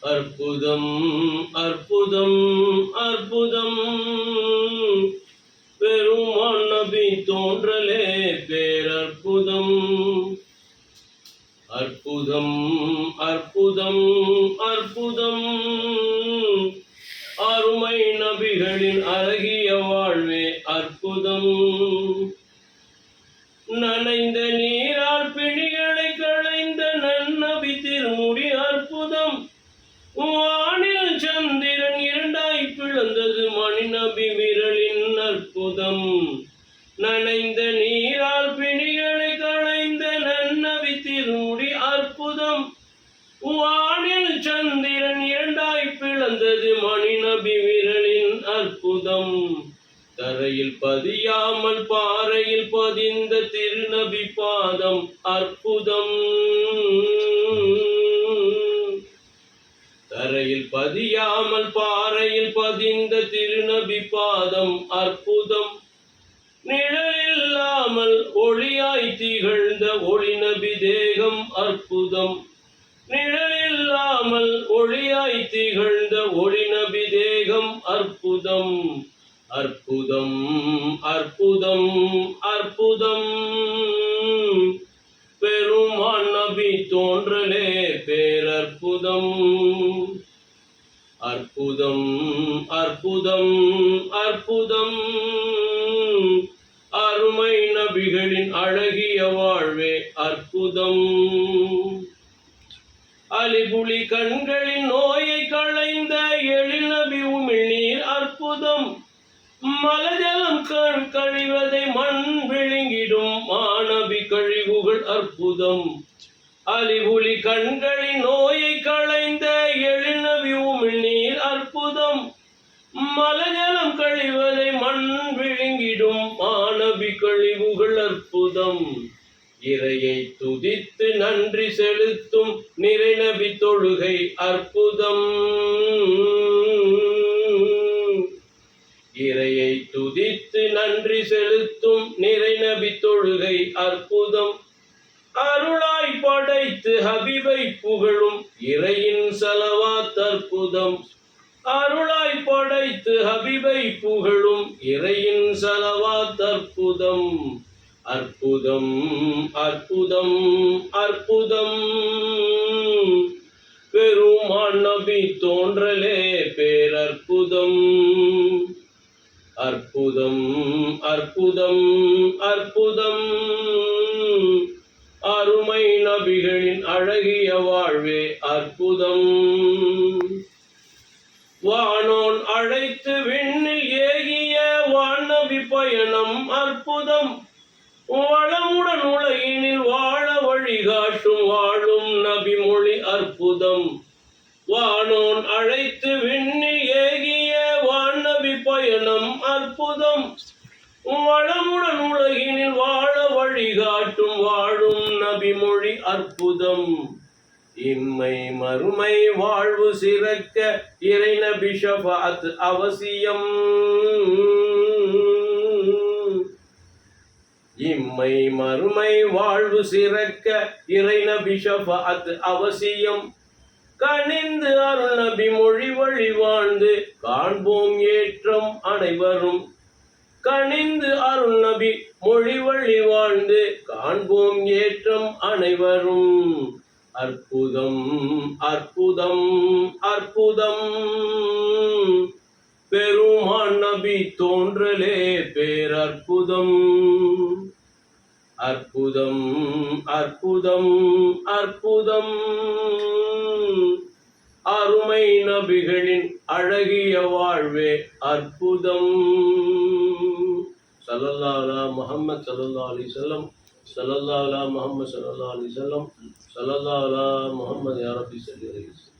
அற்புதம் அற்புதம் அற்புதம். பெருமான் நபி தோன்றலே பேரற்புதம். அற்புதம் அற்புதம் அற்புதம். அருமை நபிகளின் அழகிய வாழ்வே அற்புதம். நனைந்த நீ அமுதம் நனைந்த நீரால் பிணிகளை களைந்த நன்னவி திருமுடி அற்புதம். வானில் சந்திரன் இரண்டாய் பிளந்தது மணிநபி விரலின் அற்புதம். தரையில் பதியாமல் பாறையில் பதிந்த திருநபி பாதம் அற்புதம் தரையில் பதியாமல் பாறையில் பதிந்த திருநபி பாதம் அற்புதம். நிழலில்லாமல் ஒளியாய் திகழ்ந்த ஒளிநபி தேகம் அற்புதம். நிழலில்லாமல் ஒளியாய் திகழ்ந்த ஒளிநபி தேகம் அற்புதம். அற்புதம் அற்புதம் அற்புதம். பெருமான் நபி தோன்றலே அற்புதம் அற்புதம் அற்புதம். அருமை நபிகளின் அழகிய வாழ்வே அற்புதம். அலிபுலி கண்களின் நோயை களைந்த எழில் நபி உமிழ்நீர் அற்புதம். மலஜலம் கண் கழிவதை மண் விழுங்கிடும் மாணவி கழிவுகள் அற்புதம். அலிபுலி கண்களின் நோயை களைந்த எழில் நபி உமிழ்நீர் அற்புதம் மலஜலம் கழிவதை மண் விழுங்கிடும் மாணவி கழிவுகள் அற்புதம். இறையை துதித்து நன்றி செலுத்தும் நிறைநபி தொழுகை அற்புதம். இறையை துதித்து நன்றி செலுத்தும் நிறைநபி தொழுகை அற்புதம். அருளாய் படைத்து ஹபிபை புகழும் இறையின் செலவா அற்புதம். அருளாய் படைத்து ஹபிபை புகழும் இறையின் செலவாத் அற்புதம் அற்புதம் அற்புதம் அற்புதம். பெருமான் நபி தோன்றலே பேரற்புதம். அற்புதம் அற்புதம் அற்புதம். அருமை நபிகளின் அழகிய வாழ்வே அற்புதம். வானோன் அழைத்து விண்ணில் ஏகிய வானவி பயணம் அற்புதம். வளமுடன் உலகினில் வாழ வழிகாட்டும் வாழும் நபி மொழி அற்புதம். வானோன் அழைத்து விண்ணில் ஏகிய வானவி பயணம் அற்புதம். வளமுடன் உலகினில் வாழ வழிகாட்டும் வாழும் நபி மொழி அற்புதம். இம்மை மறுமை வாழ்வு சிறக்க இறைன பிஷபாத் அவசியம். இம்மை மறுமை வாழ்வு சிறக்க இறைன பிஷபாத் அவசியம். கணிந்து அருள் நபி மொழி வழி வாழ்ந்து காண்போம் ஏற்றம் அனைவரும். கணிந்து அருள் நபி மொழி வழி வாழ்ந்து காண்போம் ஏற்றம் அனைவரும். அற்புதம் அற்புதம் அற்புதம். பெருமான் நபி தோன்றலே பேரற்புதம். அற்புதம் அற்புதம் அற்புதம். அருமை நபிகளின் அழகிய வாழ்வே அற்புதம். சல்லல்லா முகமது சல்லல்லா அலி செல்லம் صلى الله على محمد صلى الله عليه وسلم. صلى الله على محمد يا ربي صلى الله عليه وسلم.